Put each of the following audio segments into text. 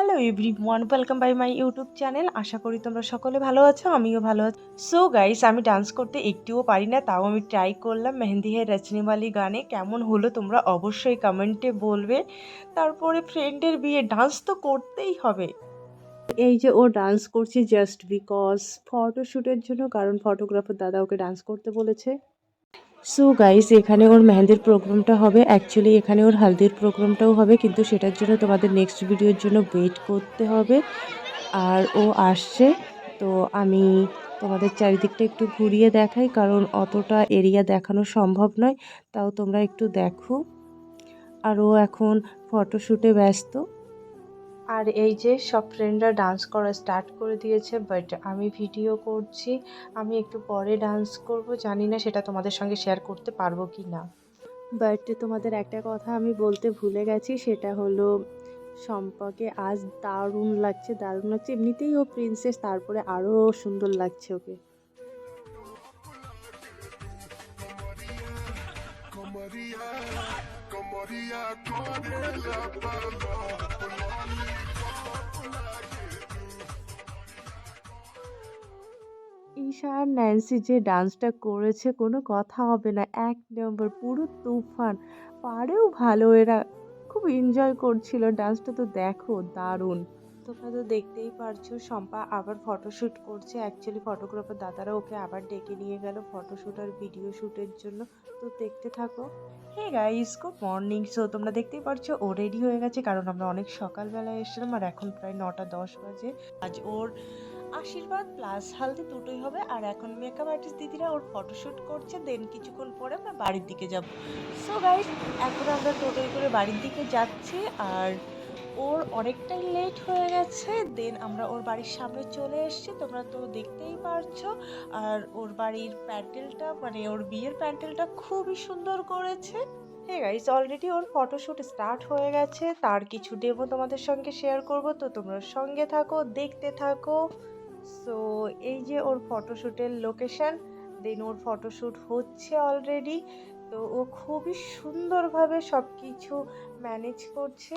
Hello everyone welcome by my YouTube channel আশা করি তোমরা সকলে ভালো আছো, আমিও ভালো আছি। সো গাইস আমি ডান্স করতে একটুও পারি না, তাও আমি ট্রাই করলাম মেহেন্দি হে রচনিওয়ালি গানে। কেমন হলো তোমরা অবশ্যই কমেন্টে বলবে। তারপরে ফ্রেন্ডের বিয়ে ডান্স তো করতেই হবে। এই যে ও ডান্স করছে জাস্ট বিকজ ফটোশ্যুটের জন্য, কারণ ফটোগ্রাফার দাদা ওকে ডান্স করতে বলেছে। সো গাইস এখানে ওর মেহেন্দির প্রোগ্রামটা হবে। অ্যাকচুয়ালি এখানে ওর হালদির প্রোগ্রামটাও হবে, কিন্তু সেটার জন্য তোমাদের নেক্সট ভিডিওর জন্য ওয়েট করতে হবে। আর ও আসছে, তো আমি তোমাদের চারিদিকটা একটু ঘুরিয়ে দেখাই, কারণ অতটা এরিয়া দেখানো সম্ভব নয়। তাও তোমরা একটু দেখো। আর ও এখন ফটোশ্যুটে ব্যস্ত। আর এই যে সব ফ্রেন্ডরা ডান্স করা স্টার্ট করে দিয়েছে বাট আমি ভিডিও করছি আমি একটু পরে ডান্স করব জানি না সেটা তোমাদের সঙ্গে শেয়ার করতে পারব কি না। বাট তোমাদের একটা কথা আমি বলতে ভুলে গেছি সেটা হলো সম্পর্কে আজ দারুণ লাগছে দারুণ লাগছে এমনিতেই ও প্রিন্সেস তারপরে আরও সুন্দর লাগছে ওকে। ঈশা আর ন্যান্সি যে ডান্সটা করেছে, কোনো কথা হবে না। এক নম্বর, পুরো তুফান। পারেও ভালো, এরা খুব এনজয় করছিল। ডান্সটা তো দেখো, দারুণ। তোমরা তো দেখতেই পারছ, শম্পা আবার ফটোশ্যুট করছে। অ্যাকচুয়ালি ফটোগ্রাফার দাদারা ওকে আবার ডেকে নিয়ে গেল ফটোশ্যুট আর ভিডিও শ্যুটের জন্য। তো দেখতে থাকো। Hey guys good morning so তোমরা দেখতেই পারছ, ও রেডি হয়ে গেছে। কারণ আমরা অনেক সকালবেলায় এসেছিলাম, আর এখন প্রায় নটা দশ বাজে। আজ ওর আশীর্বাদ প্লাস হালদি দুটোই হবে। আর এখন মেকআপ আর্টিস্ট দিদিরা ওর ফটোশ্যুট করছে দেন কিছুক্ষণ পরে আমরা বাড়ির দিকে যাব। সো গাইস এখন আমরা টোটোয় করে বাড়ির দিকে যাচ্ছি, আর ওর অনেকটাই লেট হয়ে গেছে দেন আমরা ওর বাড়ির সামনে চলে এসেছি, তোমরা তো দেখতেই পারছ। আর ওর বাড়ির প্যান্ডেলটা মানে ওর বিয়ের প্যান্ডেলটা খুবই সুন্দর করেছে। হ্যাঁ গাইস অলরেডি ওর ফটোশ্যুট স্টার্ট হয়ে গেছে, তার কিছু ডেমো তোমাদের সঙ্গে শেয়ার করব, তো তোমরা সঙ্গে থাকো, দেখতে থাকো। সো এই যে ওর ফটোশ্যুটের লোকেশন দেন ওর ফটোশ্যুট হচ্ছে অলরেডি তো ও খুবই সুন্দরভাবে সব কিছু ম্যানেজ করছে।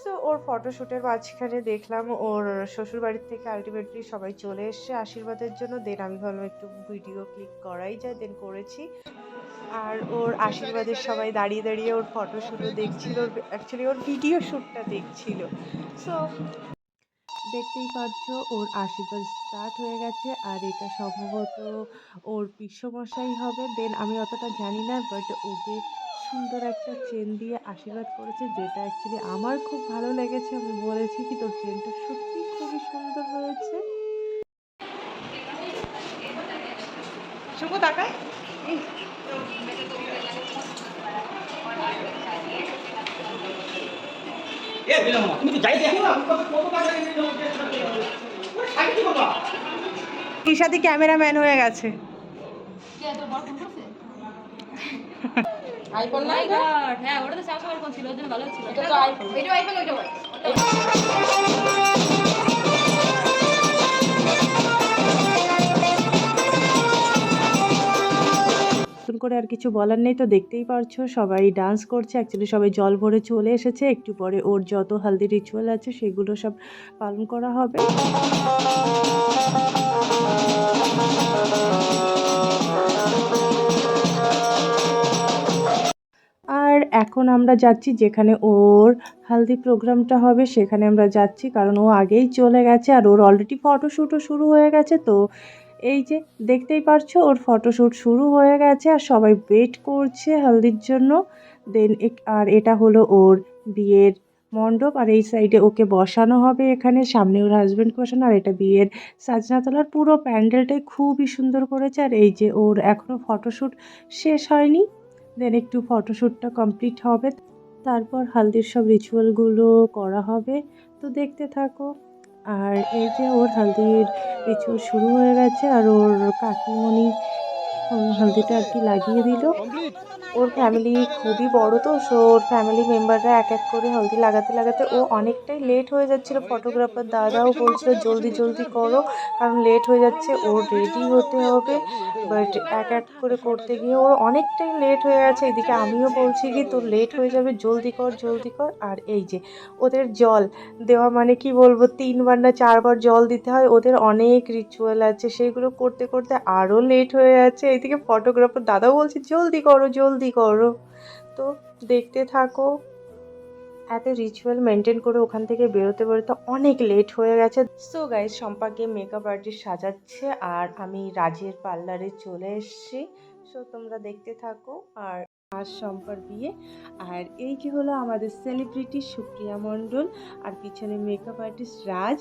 সো ওর ফটোশ্যুটের মাঝখানে দেখলাম ওর শ্বশুর বাড়ির থেকে আলটিমেটলি সবাই চলে এসছে আশীর্বাদের জন্য। দেন আমি ভাবলাম একটু ভিডিও ক্লিক করাই যায় দেন করেছি। আর ওর আশীর্বাদের সবাই দাঁড়িয়ে দাঁড়িয়ে ওর ফটোশ্যুটও দেখছিল। অ্যাকচুয়ালি ওর ভিডিও শ্যুটটা দেখছিল। সো দেখতেই পাচ্ছ, ওর আশীর্বাদ স্টার্ট হয়ে গেছে। আর এটা সম্ভবত ওর পিসমশাই হবে। দেন আমি অতটা জানি না বাট ওকে সুন্দর একটা চেন দিয়ে আশীর্বাদ করেছে, যেটা অ্যাকচুয়ালি আমার খুব ভালো লেগেছে। আমি বলেছি কি, তোর চেনটা সত্যি খুবই সুন্দর হয়েছে। শুভ এ দিলাম না তুমি তো যাই দেখো না কত টাকা ঈশাদি ক্যামেরাম্যান হয়ে গেছে। আইফোন মাই গড হ্যাঁ ওটা তো স্যামসাং ফোন ছিল জন্য ভালো ছিল। এটা তো আইফোন এটা আইফোন ওইটা করে আর কিছু বলার নেই তো দেখতেই পারছ, সবাই ডান্স করছে। অ্যাকচুয়ালি সবাই জল ভরে চলে এসেছে, একটু পরে ওর যত হালদি রিচুয়াল আছে সেগুলো সব পালন করা হবে। আর এখন আমরা যাচ্ছি যেখানে ওর হালদি প্রোগ্রামটা হবে, সেখানে আমরা যাচ্ছি কারণ ও আগেই চলে গেছে আর ওর অলরেডি ফটোশ্যুটও শুরু হয়ে গেছে, তো এই যে দেখতেই পারছ, ওর ফটোশ্যুট শুরু হয়ে গেছে আর সবাই ওয়েট করছে হালদির জন্য। দেন আর এটা হলো ওর বিয়ের মণ্ডপ আর এই সাইডে ওকে বসানো হবে এখানে। সামনে ওর হাজব্যান্ড বসানো আর এটা বিয়ের সাজনাতলার পুরো প্যান্ডেলটাই খুবই সুন্দর করেছে আর এই যে ওর এখনও ফটোশ্যুট শেষ হয়নি। দেন একটু ফটোশ্যুটটা কমপ্লিট হবে। তারপর হালদির সব রিচুয়ালগুলো করা হবে। তো দেখতে থাকো। আর এই যে ওর হালদির রিচুয়াল শুরু হয়ে গেছে আর ওর কাকিমণি হলদিটা আর কি লাগিয়ে দিল। ওর ফ্যামিলি খুবই বড় তো সো ওর ফ্যামিলি মেম্বাররা এক এক করে হলদি লাগাতে লাগাতে ও অনেকটাই লেট হয়ে যাচ্ছিল। ফটোগ্রাফার দাদাও বলছিল, জলদি জলদি করো। কারণ লেট হয়ে যাচ্ছে ওর রেডি হতে হবে। বাট এক এক করে করতে গিয়ে ওর অনেকটাই লেট হয়ে গেছে। এদিকে আমিও বলছি কি, তোর লেট হয়ে যাবে, জলদি কর জলদি কর। আর এই যে, ওদের জল দেওয়া মানে কি বলব, তিনবার না চারবার জল দিতে হয়। ওদের অনেক রিচুয়াল আছে। সেইগুলো করতে করতে আরও লেট হয়ে যাচ্ছে। এইদিকে ফটোগ্রাফার দাদাও বলছে, জলদি করো জলদি করো। তো দেখতে থাকো, এত রিচুয়াল মেনটেন করে ওখান থেকে বেরোতে বেরোতে অনেক লেট হয়ে গেছে। সো গাইজ সম্পাকে মেকআপ আর্টিস্ট সাজাচ্ছে আর আমি রাজের পার্লারে চলে এসেছি। সো তোমরা দেখতে থাকো আর আজ সম্পার বিয়ে। আর এই কি হলো আমাদের সেলিব্রিটি সুপ্রিয়া মণ্ডল আর পিছনে makeup artist Raj.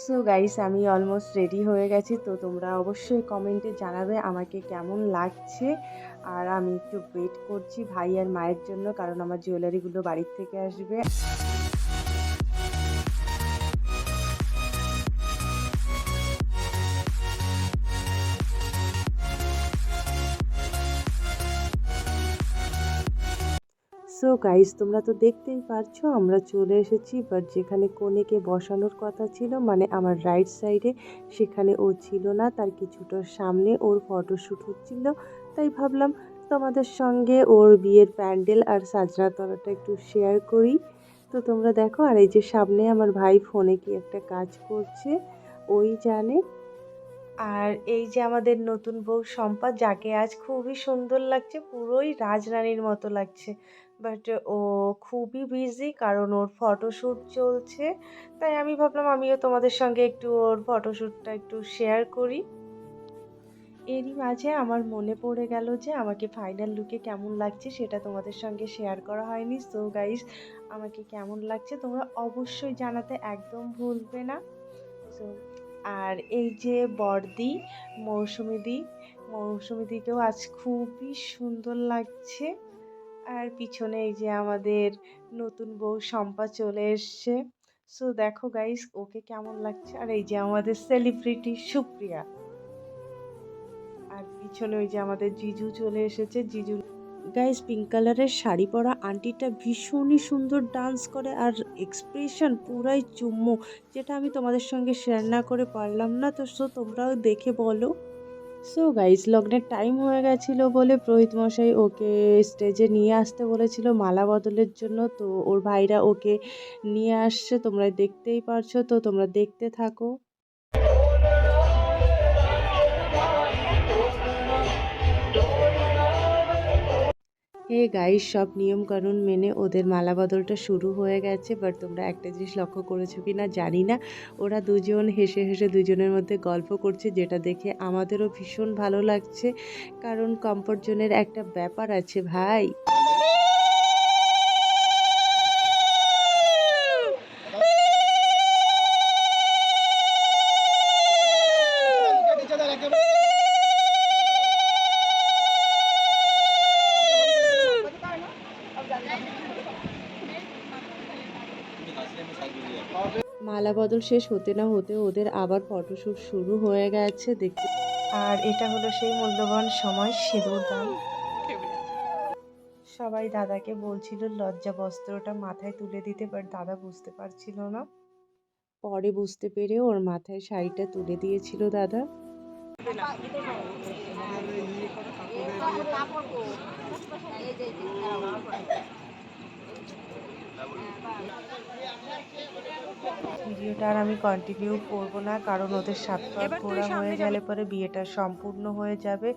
So guys আমি অলমোস্ট রেডি হয়ে গেছি, তো তোমরা অবশ্যই কমেন্টে জানাবে আমাকে কেমন লাগছে। আর আমি একটু ওয়েট করছি ভাই আর মায়ের জন্য, কারণ আমার জুয়েলারিগুলো বাড়ির থেকে আসবে। সো গাইস তোমরা তো দেখতেই পারছ, আমরা চলে এসেছি বাট যেখানে কনেকে বসানোর কথা ছিল মানে আমার রাইট সাইডে সেখানে ও ছিল না, তার কিছুটা সামনে ওর ফটোশ্যুট হচ্ছিল। তাই ভাবলাম তোমাদের সঙ্গে ওর বিয়ের প্যান্ডেল আর সাজনা তলাটা একটু শেয়ার করি। তো তোমরা দেখো, আর এই যে সামনে আমার ভাই ফোনে কি একটা কাজ করছে, ওই জানে। আর এই যে আমাদের নতুন বউ সম্পা যাকে আজ খুবই সুন্দর লাগছে, পুরোই রাজরানীর মতো লাগছে। বাট ও খুবই বিজি কারণ ওর ফটোশ্যুট চলছে। তাই আমি ভাবলাম আমিও তোমাদের সঙ্গে একটু ওর ফটোশ্যুটটা একটু শেয়ার করি। এরই মাঝে আমার মনে পড়ে গেল যে আমাকে ফাইনাল লুকে কেমন লাগছে সেটা তোমাদের সঙ্গে শেয়ার করা হয়নি। সো গাইস আমাকে কেমন লাগছে তোমরা অবশ্যই জানাতে একদম ভুলবে না। সো আর এই যে বর্দি মৌসুমিদি মৌসুমিদিকেও আজ খুবই সুন্দর লাগছে। আর পিছনে এই যে আমাদের নতুন বউ শম্পা চলে এসছে। সো দেখো গাইস ওকে কেমন লাগছে? আর এই যে আমাদের সেলিব্রিটি সুপ্রিয়া। আর পিছনে ওই যে আমাদের জিজু চলে এসেছে। জিজু গাইস পিঙ্ক কালারের শাড়ি পরা আন্টিটা ভীষণই সুন্দর ডান্স করে আর এক্সপ্রেশন পুরাই চুম্মু, যেটা আমি তোমাদের সঙ্গে শেয়ার না করে পারলাম না। তো সো তোমরাও দেখে বলো। সো গাইজ লগ্নের টাইম হয়ে গেছিল বলে প্রহিত মশাই ওকে স্টেজে নিয়ে আসতে বলেছিল মালা বদলের জন্য। তো ওর ভাইরা ওকে নিয়ে আসছে, তোমরা দেখতেই পারছ। তো তোমরা দেখতে থাকো। হে গাইস সব নিয়ম নিয়মকানুন মেনে ওদের মালা বদলটা শুরু হয়ে গেছে বাট তোমরা একটা জিনিস লক্ষ্য করেছ কি না জানি না। ওরা দুজন হেসে হেসে দুজনের মধ্যে গল্প করছে, যেটা দেখে আমাদেরও ভীষণ ভালো লাগছে। কারণ কমফোর্ট জোনের একটা ব্যাপার আছে ভাই মালা বদল শেষ হতে না হতে ওদের আবার ফটোশ্যুট শুরু হয়ে গেছে দেখতে। আর এটা হলো সেই মূল্যবান সময় সিঁদুর দান সবাই দাদাকে বলছিল লজ্জা বস্ত্রটা মাথায় তুলে দিতে বাট দাদা বুঝতে পারছিল না। পরে বুঝতে পেরে ওর মাথায় শাড়িটা তুলে দিয়েছিল দাদা। ভিডিওটা আর আমি কন্টিনিউ করব না কারণ ওদের সাত পাক ঘোরা হয়ে গেলে পরে বিয়েটা সম্পূর্ণ হয়ে যাবে।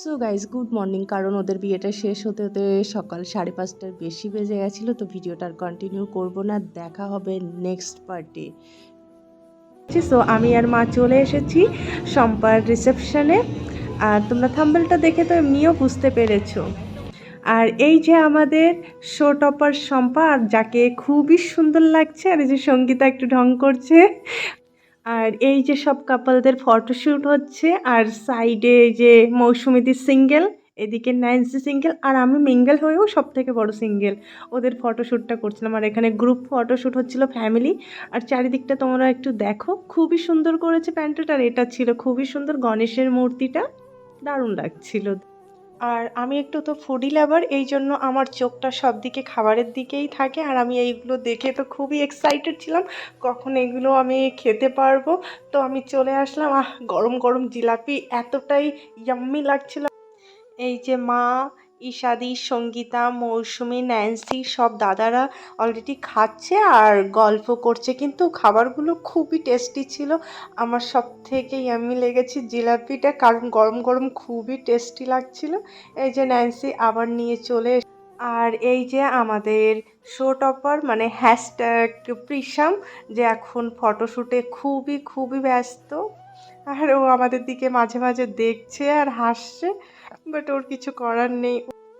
সো গাইজ গুড মর্নিং কারণ ওদের বিয়েটা শেষ হতে হতে সকাল সাড়ে পাঁচটার বেশি বেজে গেছিল তো ভিডিওটা আর কন্টিনিউ করব না দেখা হবে নেক্সট পার্টে সো আমি আর মা চলে এসেছি সম্পার রিসেপশনে আর তোমরা থাম্বেলটা দেখে তো এমনিও বুঝতে পেরেছ। আর এই যে আমাদের শো টপার শম্পা, আর যাকে খুবই সুন্দর লাগছে, আর এই যে সঙ্গীতা একটু ঢং করছে, আর এই যে সব কাপলদের ফটোশ্যুট হচ্ছে, আর সাইডে যে মৌসুমিদি সিঙ্গেল এদিকে ন্যান্সি সিঙ্গেল আর আমি মিঙ্গেল হয়েও সব থেকে বড় সিঙ্গেল ওদের ফটোশ্যুটটা করছিলাম, আর এখানে গ্রুপ ফটোশ্যুট হচ্ছিল ফ্যামিলি আর চারিদিকটা তোমরা একটু দেখো, খুবই সুন্দর করেছে প্যান্টটা, আর এটা ছিল খুবই সুন্দর গণেশের মূর্তিটা। দারুণ লাগছিল। আর আমি একটু তো ফুডি লাভার এই জন্য আমার চোখটা সব দিকে খাবারের দিকেই থাকে। আর আমি এইগুলো দেখে তো খুবই এক্সাইটেড ছিলাম, কখন এগুলো আমি খেতে পারব। তো আমি চলে আসলাম, আহ, গরম গরম জিলাপি, এতটাই ইয়াম্মি লাগছিল। এই যে মা ঈশাদি, সঙ্গীতা, মৌসুমি, ন্যান্সি সব দাদারা অলরেডি খাচ্ছে আর গল্প করছে। কিন্তু খাবারগুলো খুবই টেস্টি ছিল। আমার সব থেকে ইয়াম্মি লেগেছে জিলাপিটা কারণ গরম গরম খুবই টেস্টি লাগছিল। এই যে ন্যান্সি আবার নিয়ে চলে আর এই যে আমাদের শো টপার মানে হ্যাশট্যাগ প্রিসাম যে এখন ফটোশ্যুটে খুবই খুবই ব্যস্ত। আর ও আমাদের দিকে মাঝে মাঝে দেখছে আর হাসছে। বাট ওর কিছু করার নেই।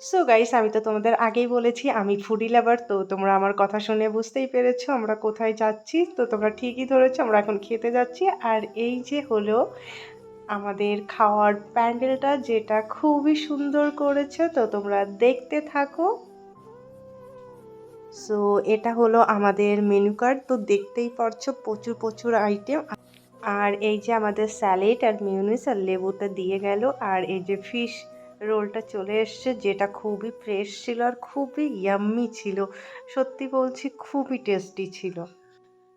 সো গাইস আমি তো তোমাদের আগেই বলেছি, আমি ফুডি লাভার তো তোমরা আমার কথা শুনে বুঝতেই পেরেছ আমরা কোথায় যাচ্ছি। তো তোমরা ঠিকই ধরেছো, আমরা এখন খেতে যাচ্ছি। আর এই যে হলো আমাদের খাওয়ার প্যান্ডেলটা, যেটা খুবই সুন্দর করেছে, তো তোমরা দেখতে থাকো। সো এটা হলো আমাদের মেনু কার্ড তো দেখতেই পারছ প্রচুর প্রচুর আইটেম আর এই যে আমাদের স্যালেড আর মিউনিস আর লেবুটা দিয়ে গেল, আর এই যে ফিশ রোলটা চলে এসছে, যেটা খুবই ফ্রেশ ছিল আর খুবই ইয়াম্মি ছিল। সত্যি বলছি, খুবই টেস্টি ছিল।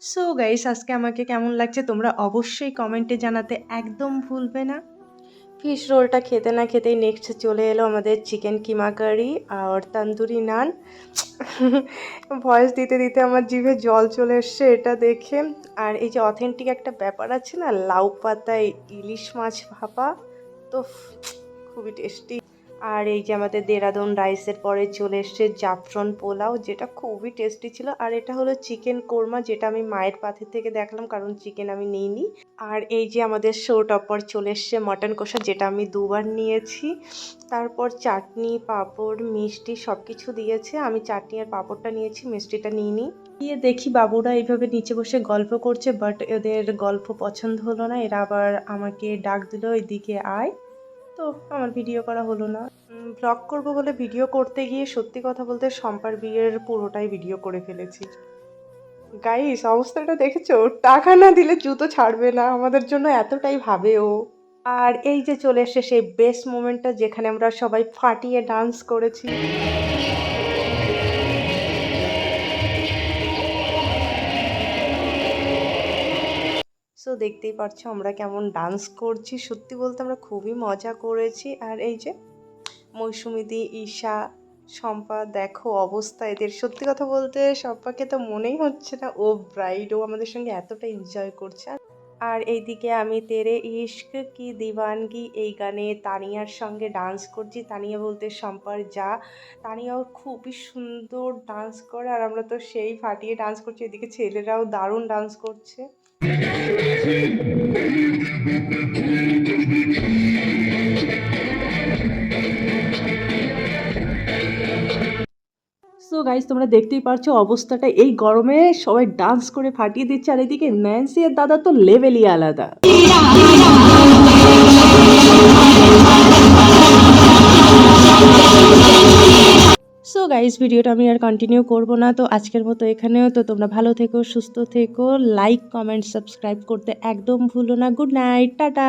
সো গাইস আজকে আমাকে কেমন লাগছে তোমরা অবশ্যই কমেন্টে জানাতে একদম ভুলবে না। ফিশ রোলটা খেতে না খেতেই নেক্সট চলে এলো আমাদের চিকেন কিমা কারি আর তন্দুরি নান ভয়েস দিতে দিতে আমার জিভে জল চলে এসছে এটা দেখে। আর এই যে অথেন্টিক একটা ব্যাপার আছে না, লাউ পাতায় ইলিশ মাছ ভাপা, তো খুবই টেস্টি আর এই যে আমাদের দেরাদুন রাইসের পরে চলে এসছে জাফরন পোলাও, যেটা খুবই টেস্টি ছিল। আর এটা হলো চিকেন কোরমা, যেটা আমি মায়ের পাথে থেকে দেখলাম, কারণ চিকেন আমি নিইনি। আর এই যে আমাদের শো টপার চলে এসছে মটন কষা, যেটা আমি দুবার নিয়েছি। তারপর চাটনি, পাঁপড়, মিষ্টি সব কিছু দিয়েছে। আমি চাটনি আর পাঁপড়টা নিয়েছি, মিষ্টিটা নিইনি। গিয়ে দেখি বাবুরা এইভাবে নিচে বসে গল্প করছে বাট এদের গল্প পছন্দ হলো না। এরা আবার আমাকে ডাক দিল, এদিকে আয়। তো আমার ভিডিও করা হলো না। ব্লগ করব বলে ভিডিও করতে গিয়ে সত্যি কথা বলতে শম্পার বিয়ের পুরোটাই ভিডিও করে ফেলেছি। গাইস অবস্থাটা দেখেছ? টাকা না দিলে জুতো ছাড়বে না, আমাদের জন্য এতটাই ভাবে ও। আর এই যে চলে এসে সেই বেস্ট মোমেন্টটা যেখানে আমরা সবাই ফাটিয়ে ডান্স করেছি। সো দেখতেই পারছ আমরা কেমন ডান্স করছি। সত্যি বলতে আমরা খুবই মজা করেছি। আর এই যে মৌসুমিদি ঈশা, শম্পা, দেখো অবস্থা এদের। সত্যি কথা বলতে শম্পাকে তো মনেই হচ্ছে না, ও ব্রাইড ও আমাদের সঙ্গে এতটা এনজয় করছে। আর- আর এইদিকে আমি তেরে, ইশক কি দিওয়ানগি, এই গানে তানিয়ার সঙ্গে ডান্স করছি। তানিয়া বলতে শম্পার যা। তানিয়াও খুবই সুন্দর ডান্স করে, আর আমরা তো সেই ফাটিয়ে ডান্স করছি। এদিকে ছেলেরাও দারুণ ডান্স করছে। সো গাইজ তোমরা দেখতেই পারছ অবস্থাটা। এই গরমে সবাই ডান্স করে ফাটিয়ে দিচ্ছে, আর এদিকে ন্যান্সি এর দাদা তো লেভেলই আলাদা। সো গাইজ ভিডিওটা আমি আর কন্টিনিউ করব না। তো আজকের মতো এখানেও। তো তোমরা ভালো থেকো, সুস্থ থেকো। লাইক কমেন্ট সাবস্ক্রাইব করতে একদম ভুলো না। Good night tata.